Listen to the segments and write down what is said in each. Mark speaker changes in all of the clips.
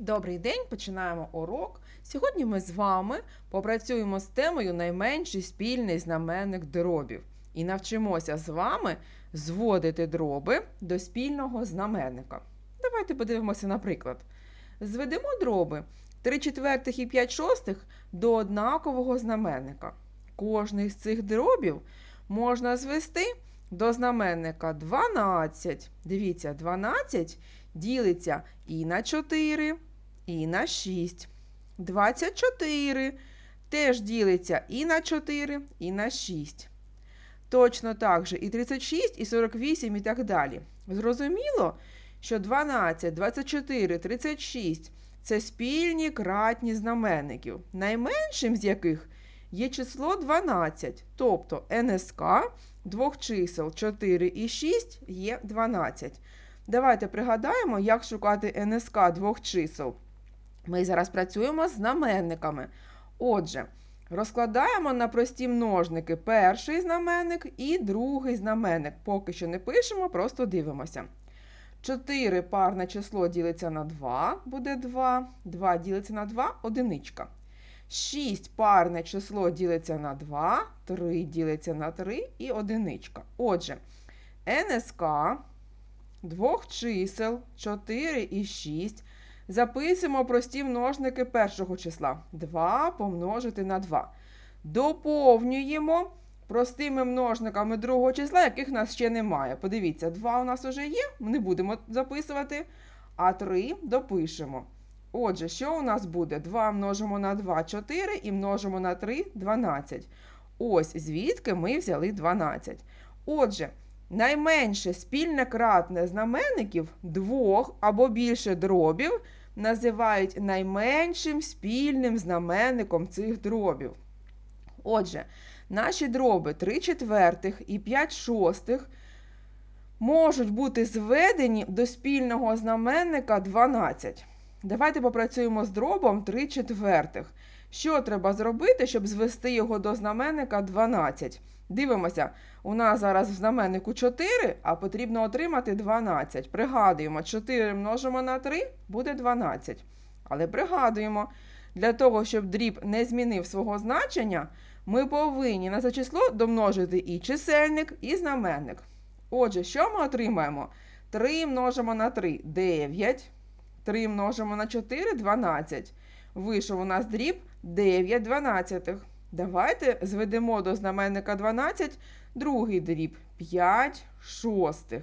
Speaker 1: Добрий день, починаємо урок. Сьогодні ми з вами попрацюємо з темою найменший спільний знаменник дробів і навчимося з вами зводити дроби до спільного знаменника. Давайте подивимося на приклад. Зведемо дроби 3 четвертих і 5 шостих до однакового знаменника. Кожний з цих дробів можна звести до знаменника 12. Дивіться, 12 ділиться і на 4, і на 6. 24 теж ділиться і на 4, і на 6. Точно так же і 36, і 48, і так далі. Зрозуміло, що 12, 24, 36 це спільні кратні знаменників, найменшим з яких є число 12, тобто НСК двох чисел 4 і 6 є 12. Давайте пригадаємо, як шукати НСК двох чисел. Ми зараз працюємо з знаменниками. Отже, розкладаємо на прості множники перший знаменник і другий знаменник. Поки що не пишемо, просто дивимося. 4 парне число ділиться на 2, буде 2. 2 ділиться на 2, одиничка. 6 парне число ділиться на 2, 3 ділиться на 3 і одиничка. Отже, НСК двох чисел 4 і 6 записуємо прості множники першого числа. 2 помножити на 2. Доповнюємо простими множниками другого числа, яких в нас ще немає. Подивіться, 2 у нас вже є, ми не будемо записувати, а 3 допишемо. Отже, що у нас буде? 2 множимо на 2 4 і множимо на 3 12. Ось звідки ми взяли 12. Отже, найменше спільне кратне знаменників двох або більше дробів називають найменшим спільним знаменником цих дробів. Отже, наші дроби 3 четвертих і 5 шостих можуть бути зведені до спільного знаменника 12. Давайте попрацюємо з дробом 3 четвертих. Що треба зробити, щоб звести його до знаменника 12? Дивимося, у нас зараз в знаменнику 4, а потрібно отримати 12. Пригадуємо, 4 множимо на 3 буде 12. Але пригадуємо, для того, щоб дріб не змінив свого значення, ми повинні на це число домножити і чисельник, і знаменник. Отже, що ми отримаємо? 3 множимо на 3 9. 3 множимо на 4 12. Вийшов у нас дріб 9 дванадцятих. Давайте зведемо до знаменника 12 другий дріб 5 шостих.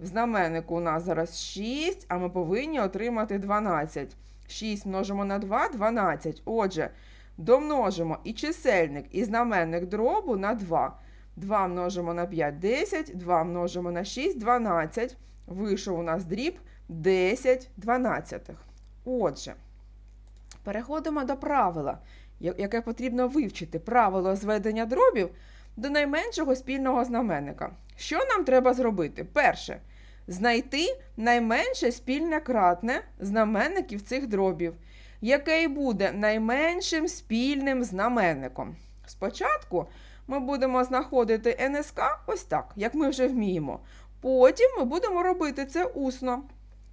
Speaker 1: В знаменнику у нас зараз 6, а ми повинні отримати 12. 6 множимо на 2 12. Отже, домножимо і чисельник, і знаменник дробу на 2. 2 множимо на 5 10, 2 множимо на 6 12. Вийшов у нас дріб 10 дванадцятих. Отже, переходимо до правила, яке потрібно вивчити правило зведення дробів до найменшого спільного знаменника. Що нам треба зробити? Перше, знайти найменше спільне кратне знаменників цих дробів, яке й буде найменшим спільним знаменником. Спочатку ми будемо знаходити НСК ось так, як ми вже вміємо. Потім ми будемо робити це усно.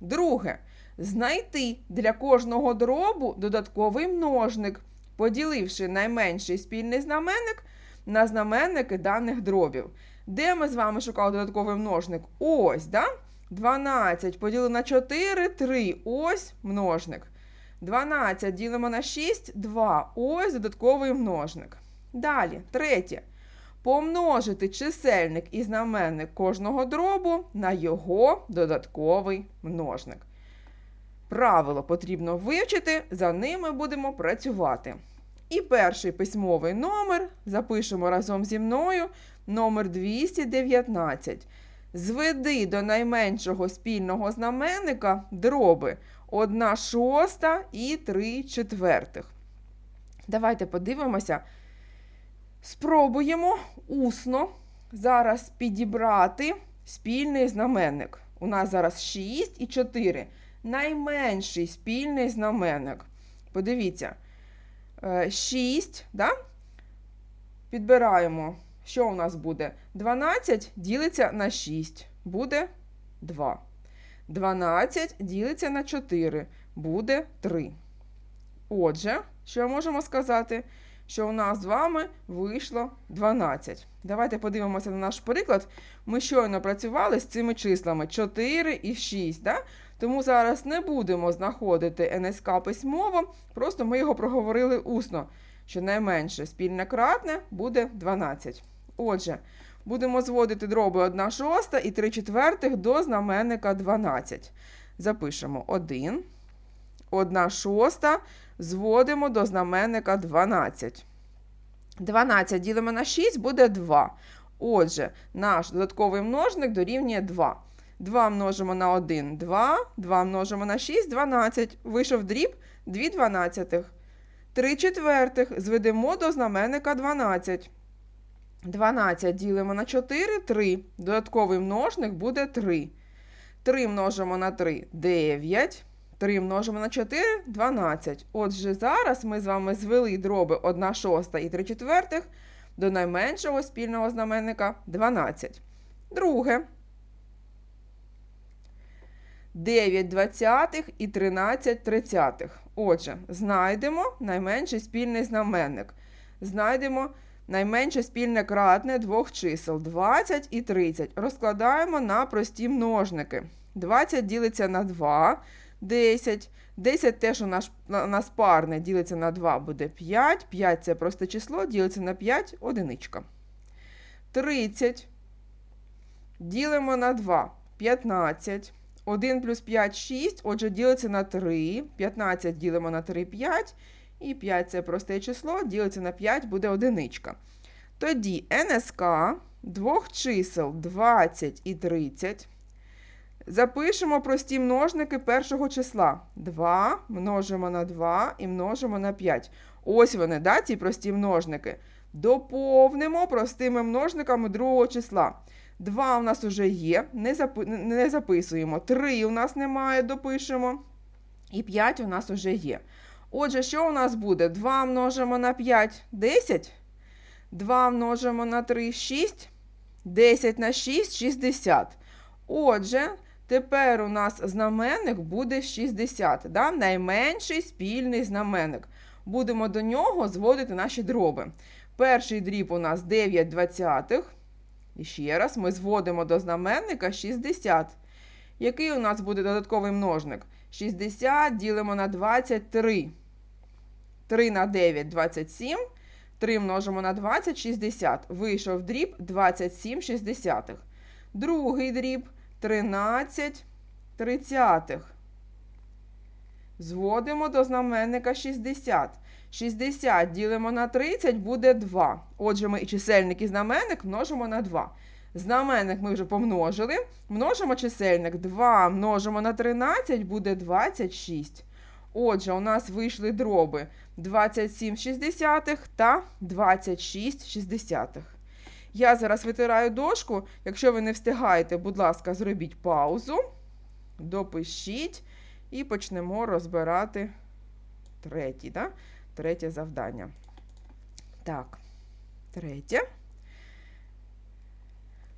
Speaker 1: Друге, знайти для кожного дробу додатковий множник, поділивши найменший спільний знаменник на знаменники даних дробів. Де ми з вами шукали додатковий множник? Ось, да? 12 поділили на 4, 3. Ось множник. 12 ділимо на 6, 2. Ось додатковий множник. Далі, третє. Помножити чисельник і знаменник кожного дробу на його додатковий множник. Правило потрібно вивчити, за ними будемо працювати. І перший письмовий номер запишемо разом зі мною номер 219. Зведи до найменшого спільного знаменника дроби 1 шоста і 3 четвертих. Давайте подивимося. Спробуємо усно зараз підібрати спільний знаменник. У нас зараз 6 і 4. Найменший спільний знаменник. Подивіться. 6, да? Підбираємо, що у нас буде? 12 ділиться на 6, буде 2. 12 ділиться на 4, буде 3. Отже, що можемо сказати? Що у нас з вами вийшло 12. Давайте подивимося на наш приклад. Ми щойно працювали з цими числами 4 і 6. Да? Тому зараз не будемо знаходити НСК письмово, просто ми його проговорили усно, що найменше спільне кратне буде 12. Отже, будемо зводити дроби 1 шоста і 3 четвертих до знаменника 12. Запишемо 1. 1 шоста зводимо до знаменника 12. 12 ділимо на 6 буде 2. Отже, наш додатковий множник дорівнює 2. 2 множимо на 1 2, 2 множимо на 6 12. Вийшов дріб 2 дванадцятих. 3 четвертих зведемо до знаменника 12. 12 ділимо на 4 3. Додатковий множник буде 3. 3 множимо на 3 9. 3 множимо на 4 12. Отже, зараз ми з вами звели дроби 1 шоста і 3 четвертих до найменшого спільного знаменника 12. Друге. 9 двадцятих і 13 тридцятих. Отже, знайдемо найменший спільний знаменник. Знайдемо найменше спільне кратне двох чисел 20 і 30. Розкладаємо на прості множники. 20 ділиться на 2, 10. 10 теж у нас, у нас парне ділиться на 2, буде 5. 5 це просте число, ділиться на 5 одиничка. 30. Ділимо на 2, 15. 1 плюс 5 6, отже, ділиться на 3. 15 ділимо на 3 5. І 5 це просте число, ділиться на 5 буде одиничка. Тоді НСК двох чисел 20 і 30. Запишемо прості множники першого числа. 2 множимо на 2 і множимо на 5. Ось вони, да, ці прості множники. Доповнимо простими множниками другого числа. 2 у нас вже є, не, запи... не записуємо. 3 у нас немає, допишемо. І 5 у нас вже є. Отже, що у нас буде? 2 множимо на 5 10. 2 множимо на 3 6. 10 на 6 60. Отже, тепер у нас знаменник буде 60. Да? Найменший спільний знаменник. Будемо до нього зводити наші дроби. Перший дріб у нас 9 двадцятих. І ще раз ми зводимо до знаменника 60. Який у нас буде додатковий множник? 60 ділимо на 23. 3 на 9 27. 3 множимо на 20 60. Вийшов дріб 27 шістдесятих. Другий дріб 13 тридцятих. Зводимо до знаменника 60. 60 ділимо на 30 буде 2. Отже, ми і чисельник, і знаменник множимо на 2. Знаменник ми вже помножили. Множимо чисельник 2 множимо на 13 буде 26. Отже, у нас вийшли дроби 27 шістдесятих та 26 шістдесятих. Я зараз витираю дошку. Якщо ви не встигаєте, будь ласка, зробіть паузу, допишіть і почнемо розбирати третій. Да? Третє завдання. Так, третє.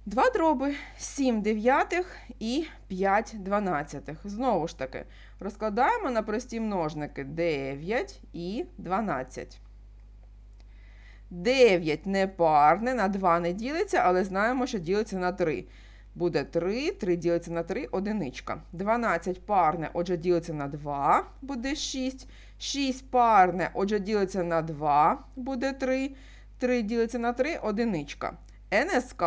Speaker 1: Два дроби 7 дев'ятих і 5 дванадцятих. Знову ж таки, розкладаємо на прості множники 9 і 12. 9 не парне, на 2 не ділиться, але знаємо, що ділиться на 3. Буде 3, 3 ділиться на 3, одиничка. 12 парне, отже, ділиться на 2, буде 6. 6 парне, отже, ділиться на 2, буде 3. 3 ділиться на 3, одиничка. НСК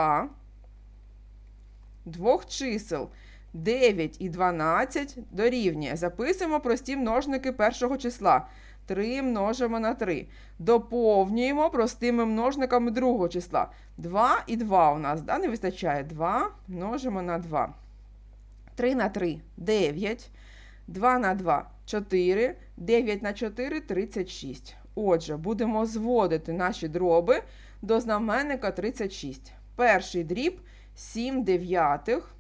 Speaker 1: двох чисел 9 і 12 дорівнює. Записуємо прості множники першого числа. 3 множимо на 3. Доповнюємо простими множниками другого числа. 2 і 2 у нас да, не вистачає. 2 множимо на 2. 3 на 3 9. 2 на 2 4. 9 на 4 36. Отже, будемо зводити наші дроби до знаменника 36. Перший дріб 7 дев'ятих.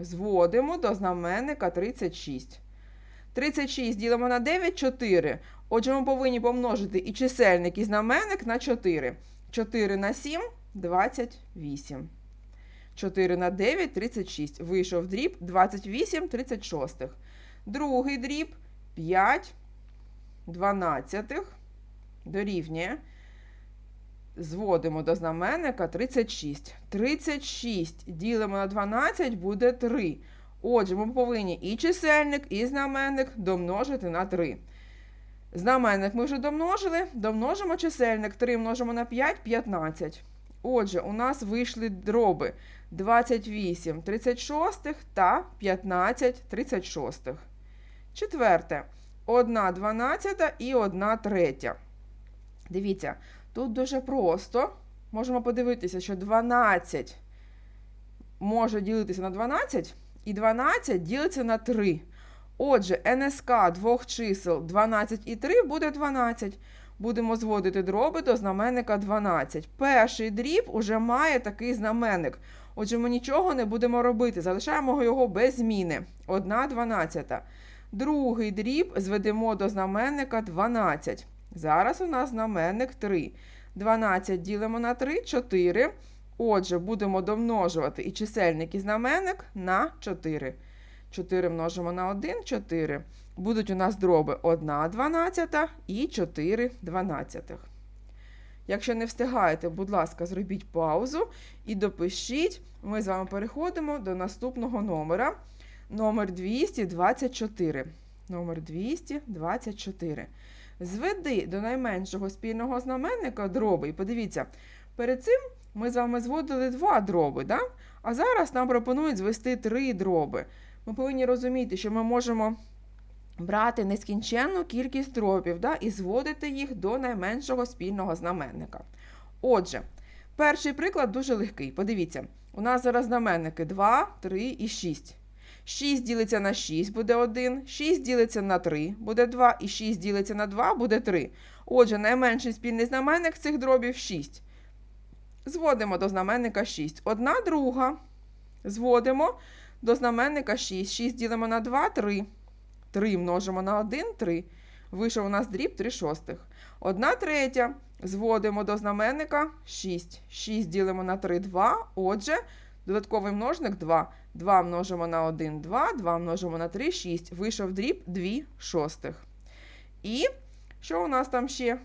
Speaker 1: Зводимо до знаменника 36. 36 ділимо на 9 4. Отже, ми повинні помножити і чисельник, і знаменник на 4. 4 на 7 28. 4 на 9 36. Вийшов дріб 28 36. Другий дріб 5 12 дорівнює. Зводимо до знаменника 36. 36 ділимо на 12 буде 3. Отже, ми повинні і чисельник, і знаменник домножити на 3. Знаменник ми вже домножили, домножимо чисельник. 3 множимо на 5 15. Отже, у нас вийшли дроби 28 36 та 15 36. Четверте. 1 12 і 1 третя. Дивіться, тут дуже просто. Можемо подивитися, що 12 може ділитися на 12, і 12 ділиться на 3. Отже, НСК двох чисел 12 і 3 буде 12. Будемо зводити дроби до знаменника 12. Перший дріб уже має такий знаменник. Отже, ми нічого не будемо робити. Залишаємо його без зміни. 1 12. Другий дріб зведемо до знаменника 12. Зараз у нас знаменник 3. 12 ділимо на 3 4. Отже, будемо домножувати і чисельник, і знаменник на 4. 4 множимо на 1 4. Будуть у нас дроби 1 12 і 4 12. Якщо не встигаєте, будь ласка, зробіть паузу і допишіть. Ми з вами переходимо до наступного номера. Номер 224. Номер 224. Зведи до найменшого спільного знаменника дроби. І подивіться, перед цим ми з вами зводили два дроби, да? а зараз нам пропонують звести три дроби. Ми повинні розуміти, що ми можемо брати нескінченну кількість дробів да? і зводити їх до найменшого спільного знаменника. Отже, перший приклад дуже легкий. Подивіться, у нас зараз знаменники 2, 3 і 6. 6 ділиться на 6 буде 1, 6 ділиться на 3 буде 2, і 6 ділиться на 2 буде 3. Отже, найменший спільний знаменник цих дробів 6. Зводимо до знаменника 6. Одна друга. Зводимо до знаменника 6. 6 ділимо на 2 3. 3 множимо на 1 3. Вийшов у нас дріб 3 шостих. Одна третя. Зводимо до знаменника 6. 6 ділимо на 3 2. Отже, додатковий множник 2. 2 множимо на 1 2. 2 множимо на 3 6. Вийшов дріб 2 шостих. І що у нас там ще?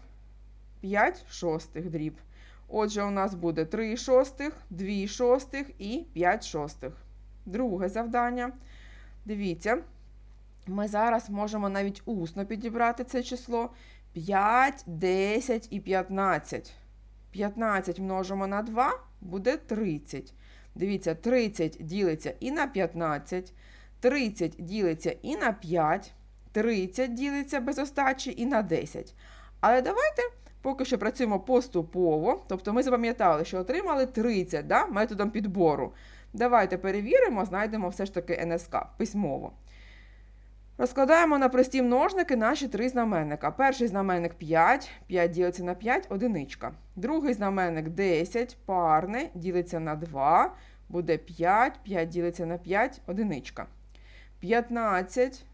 Speaker 1: 5 шостих дріб. Отже, у нас буде 3 шостих, 2 шостих і 5 шостих. Друге завдання. Дивіться, ми зараз можемо навіть усно підібрати це число 5, 10 і 15. 15 множимо на 2 буде 30. Дивіться, 30 ділиться і на 15, 30 ділиться і на 5, 30 ділиться без остачі і на 10. Але давайте поки що працюємо поступово. Тобто ми запам'ятали, що отримали 30 да, методом підбору. Давайте перевіримо, знайдемо все ж таки НСК письмово. Розкладаємо на прості множники наші три знаменника. Перший знаменник 5, 5 ділиться на 5, одиничка. Другий знаменник 10, парне, ділиться на 2, буде 5, 5 ділиться на 5, одиничка. 15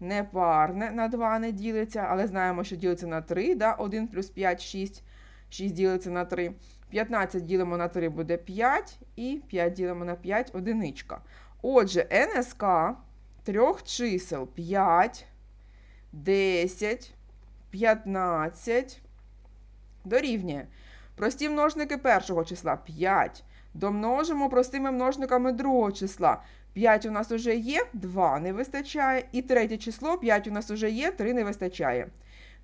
Speaker 1: непарне, на 2 не ділиться, але знаємо, що ділиться на 3, да? 1 плюс 5 6, 6 ділиться на 3. 15 ділимо на 3 буде 5, і 5 ділимо на 5 одиничка. Отже, НСК трьох чисел 5, 10, 15 дорівнює. Прості множники першого числа 5. Домножимо простими множниками другого числа. 5 у нас вже є, 2 не вистачає. І третє число 5 у нас вже є, 3 не вистачає.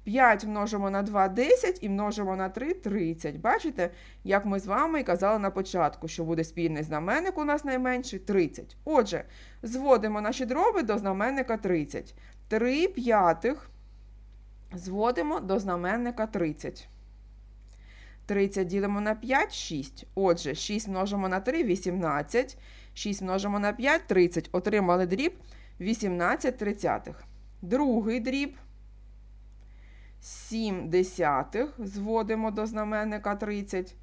Speaker 1: 5 множимо на 2 10 і множимо на 3 30. Бачите, як ми з вами і казали на початку, що буде спільний знаменник у нас найменший 30. Отже, зводимо наші дроби до знаменника 30. 3 п'ятих зводимо до знаменника 30. 30 ділимо на 5 6. Отже, 6 множимо на 3 18. 6 множимо на 5 30. Отримали дріб 18 тридцятих. Другий дріб 7 десятих зводимо до знаменника 30.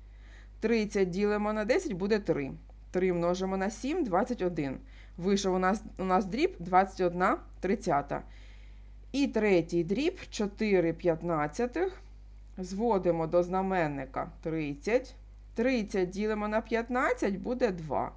Speaker 1: 30 ділимо на 10 буде 3. 3 множимо на 7 21. Вийшов у нас, у нас дріб 21 тридцята. І третій дріб 4 п'ятнадцятих. Зводимо до знаменника 30. 30 ділимо на 15 буде 2.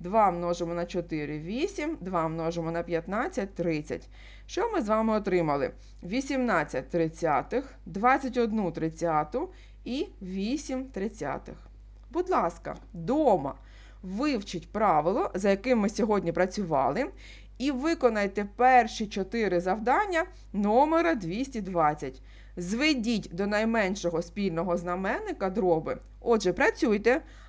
Speaker 1: 2 множимо на 4 8, 2 множимо на 15 30. Що ми з вами отримали? 18 тридцятих, 21 тридцяту і 8 тридцятих. Будь ласка, дома вивчіть правило, за яким ми сьогодні працювали, і виконайте перші чотири завдання номера 220. Зведіть до найменшого спільного знаменника дроби. Отже, працюйте.